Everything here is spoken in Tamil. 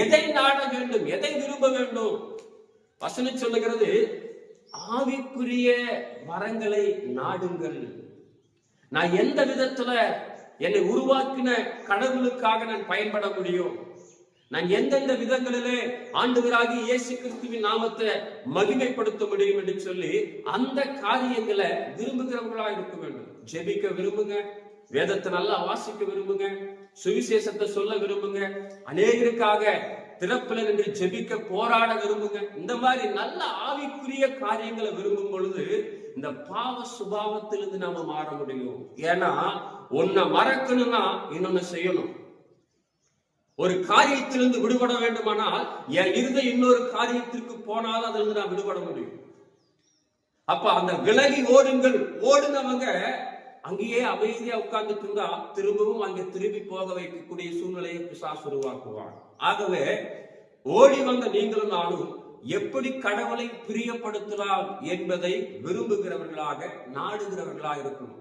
எதை நாட வேண்டும்? எதை விரும்ப வேண்டும்? வசனம் சொல்லுகிறது ஆவிக்குரிய வரங்களை நாடுங்கள். நான் எந்த விதத்துல என்னை உருவாக்கின கடவுளுக்காக நான் பயன்பட முடியும்? நான் எந்தெந்த விதங்களிலே ஆண்டுகளாகி இயேசு கிறிஸ்துவின் நாமத்தை மகிமைப்படுத்த முடியும் என்று சொல்லி அந்த காரியங்களை விரும்புகிறவர்களா இருக்க வேண்டும். ஜெபிக்க விரும்புங்க. வேதத்தை நல்லா வாசிக்க விரும்புங்க சுவிசேஷத்தை சொல்ல விரும்புங்க அநேகருக்காக திறப்பில் நின்று ஜெபிக்க போராட விரும்புங்க. இந்த மாதிரி நல்ல ஆவிக்குரிய காரியங்களை விரும்பும் பொழுது இந்த பாவ சுபாவத்திலிருந்து நாம மாற முடியும். ஏன்னா ஒன்ன மறக்கணும்னா இன்னொன்னு செய்யணும். ஒரு காரியத்திலிருந்து விடுபட வேண்டுமானால் என் இருந்த இன்னொரு காரியத்திற்கு போனால் அதிலிருந்து நான் விடுபட முடியும். அப்ப அந்த விலகி ஓடுங்கள் ஓடுனவங்க அங்கேயே அமைதியா உட்கார்ந்துட்டு இருந்தா திரும்பவும் அங்கே திரும்பி போக வைக்கக்கூடிய சூழ்நிலையை பிசாசு உருவாக்குவான். ஆகவே ஓடி வந்த நீங்களும் நானும் எப்படி கடவுளை பிரியப்படுத்தலாம் என்பதை விரும்புகிறவர்களாக நாடுகிறவர்களாக இருக்கணும்.